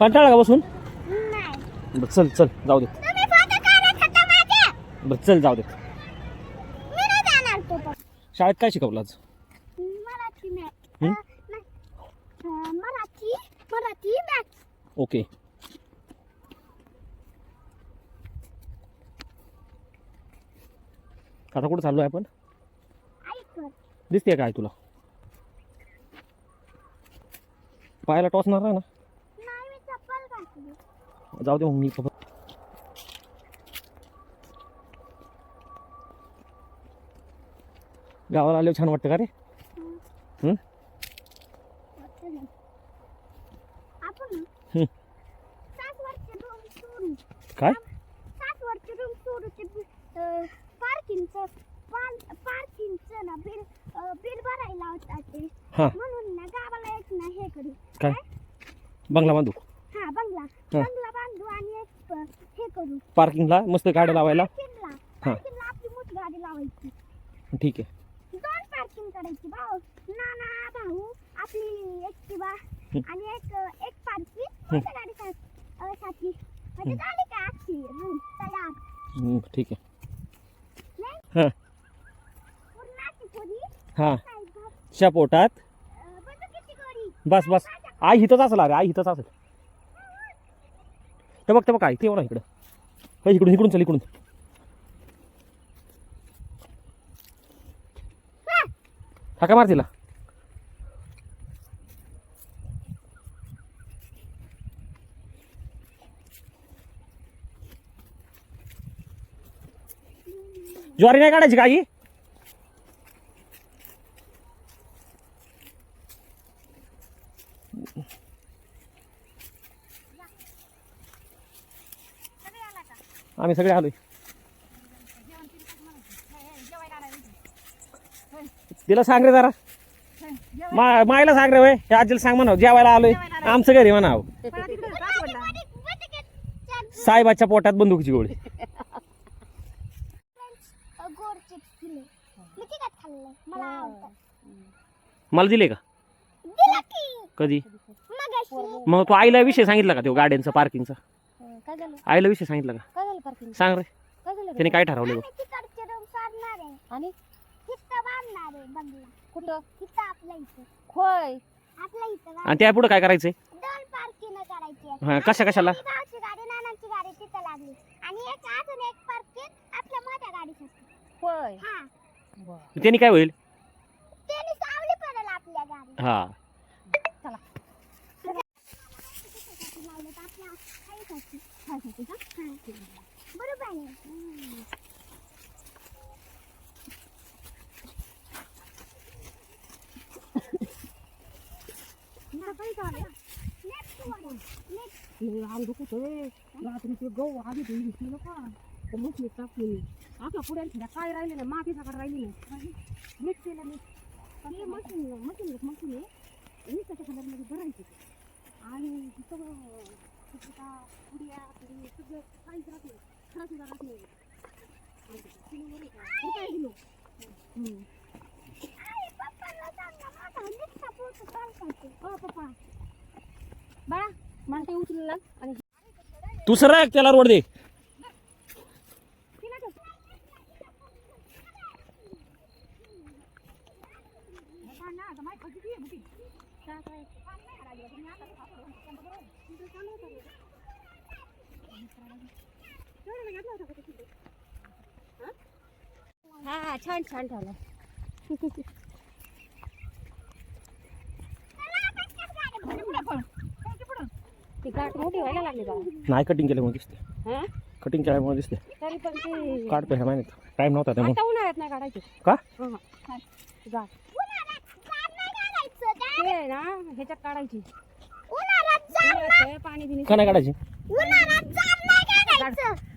कंटाळा का बसून? नाही. बरं चल चल जाऊ दे. तुम्ही फोटो काढत होता माझे बरं चल जाऊ दे. मी नाही जाणार तो पण. शाळेत काय शिकवलं आज? हं? मराठी मराठी ओके. आता कुठं चाललो आहे आपण ऐक दिसते काय तुला? पायाला टोचणार नाही ना नाही मी चप्पल घातली जाऊ दे मग मी गावाला आले छान वाटतं का रे? काय? म्हणून ना गावाला एक ना हे करू. काय? बंगला बांधू? हा. बंगला हा. बंगला बांधू आणि एक प- हे करू पार्किंगला मस्त गाड्या लावायला. हा. ठीक आहे. दोन पार्किंग करायची भाऊ. नाना भाऊ आपली एक्टिवा. आणि एक एक पार्किंग मोठ्या गाडी म्हणजे झाली का अख्खी रूम तयार ठीक आहे. नाही? हां. पूर्णाची पोरी हां. नाही भाऊ. च्या पोटात? अं, बस बस. आई हिथंच असेल अरे आई हिथंच असेल. ते बघ ते बघ काय ते एवढा इकडं. हा इकडून इकडून चल इकडून. हाका मार तिला. ज्वारी नाही काढायची काही आम्ही सगळे आलोय. तिला सांग रे जरा. मा मायला सांग रे वय हे आजीला सांग म्हणा जेवायला आलोय. आमचं घरी म्हणाव. साहेबाच्या पोटात बंदुकीची गोळी. गोड चिप्स दिले मी तिकट खाल्लं मला आवडतं मला दिले का? दिलं की. कधी? मग तू आईला विषय सांगितला का तो गाड्यांचा पार्किंगचा? काय झालं? आईला विषय सांगितला का? काय झालं पार्किंग सांग रे. काय झालं? त्याने काय ठरवलं बघ आम्ही तिकडचे रूम सोडणार आहे. आणि? तिथं बांधणार आहे बंगला. कुठं? तिथं आपल्या इथं. खोय आपल्या इथं बांध- आणि त्या पुढे काय करायचंय? दोन पार्किंग करायची हा कशा कशाला? आपली भावाची गाडी नानांची गाडी तिथं लागली. आणि एक अजून एक पार्किंग आपल्या मोठ्या गाडीसाठी खोय हा. त्यांनी काय होईल? त्याने सावली पडेल आपल्या गाडी हा लावलं तर आपल्या आईसाठी. का? बरोबर आहे अंग कुठे रात्री गहू आधी धुई घेतली नका तर मग टाकली आता पुढे काय राहिले ना माती सकाळ राहिली नाही मिक्स केलं मी पण मशीन मशीन मशीन आहे मी त्याच्या कलरमध्ये भरायचे आणि सगळं ते उचलला आणि तू सर त्याला रोड दे. हा हा छान छान ठेवलं ती गाठ मोठी व्हायला लागली का नाही कटिंग केल्यामुळे दिसते. हा? कटिंग केल्यामुळे दिसते. तरी पण ती काढतो ह्या महिन्यात. टाइम नव्हता त्यामुळे. आता उन्हाळ्यात नाही काढायची. का? हा, हा. ते आहे ना ह्याच्यात काढायची. उन्हाळ्यात पाणी बिनी का नाही काढायची? उन्हाळ्यात जाम नाही काढायचं.